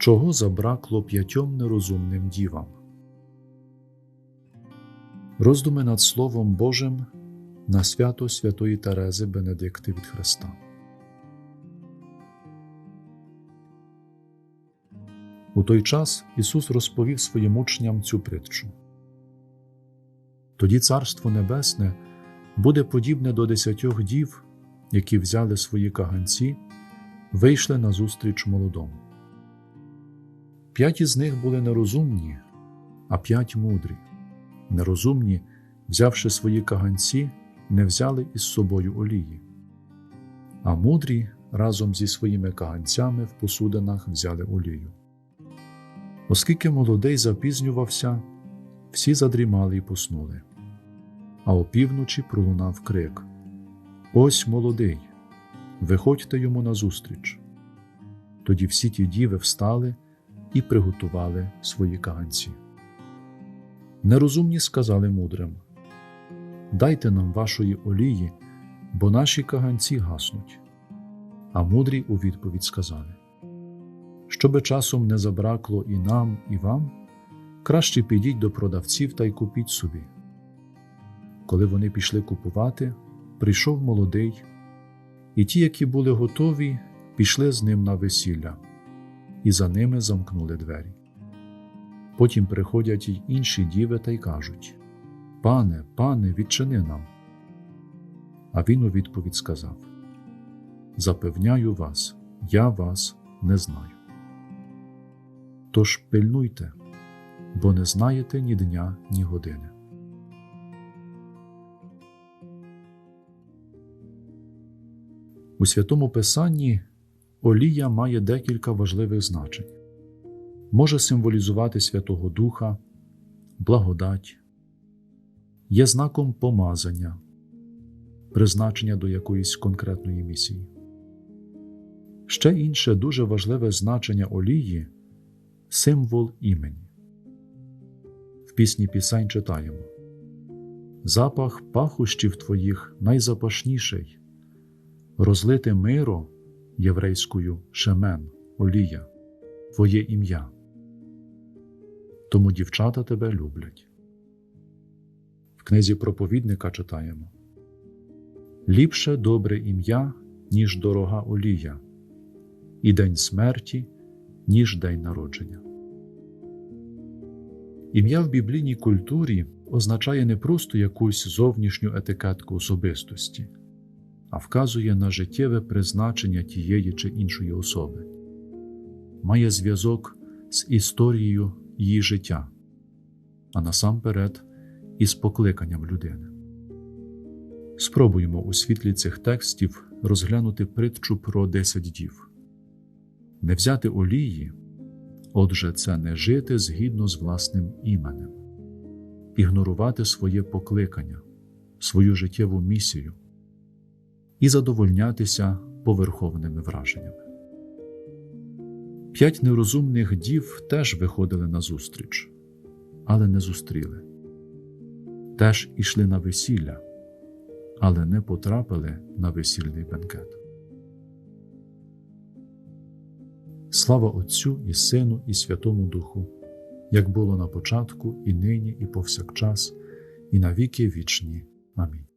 Чого забракло п'ятьом нерозумним дівам? Роздуми над Словом Божим на свято Святої Терези Бенедикти від Христа. У той час Ісус розповів своїм учням цю притчу. Тоді Царство Небесне буде подібне до десятьох дів, які взяли свої каганці, вийшли назустріч молодому. П'ять із них були нерозумні, а п'ять мудрі. Нерозумні, взявши свої каганці, не взяли із собою олії, а мудрі разом зі своїми каганцями в посудинах взяли олію. Оскільки молодий запізнювався, всі задрімали й поснули. А опівночі пролунав крик: Ось молодий, виходьте йому назустріч. Тоді всі ті діви встали і приготували свої каганці. Нерозумні сказали мудрим: Дайте нам вашої олії, бо наші каганці гаснуть. А мудрі у відповідь сказали: Щоби часом не забракло і нам, і вам, краще підіть до продавців та й купіть собі. Коли вони пішли купувати, прийшов молодий, і ті, які були готові, пішли з ним на весілля, і за ними замкнули двері. Потім приходять й інші діви та й кажуть Пане, пане, відчини нам. А він у відповідь сказав Запевняю вас, я вас не знаю. Тож пильнуйте, бо не знаєте ні дня, ні години. У святому Писанні олія має декілька важливих значень. Може символізувати Святого Духа, благодать, є знаком помазання, призначення до якоїсь конкретної місії. Ще інше дуже важливе значення олії символ імені. В пісні Пісень читаємо Запах пахущів твоїх найзапашніший, розлите миро єврейською шемен, олія, Твоє ім'я. Тому дівчата тебе люблять. В книзі проповідника читаємо Ліпше добре ім'я, ніж дорога олія, і день смерті, ніж день народження. Ім'я в біблійній культурі означає не просто якусь зовнішню етикетку особистості, а вказує на життєве призначення тієї чи іншої особи, має зв'язок з історією її життя, а насамперед із покликанням людини. Спробуємо у світлі цих текстів розглянути притчу про десять дів, не взяти олії. Отже, це не жити згідно з власним іменем, ігнорувати своє покликання, свою життєву місію і задовольнятися поверховними враженнями. П'ять нерозумних дів теж виходили на зустріч, але не зустріли, теж ішли на весілля, але не потрапили на весільний бенкет. Слава Отцю і Сину, і Святому Духу, як було на початку, і нині, і повсякчас, і на віки вічні. Амінь.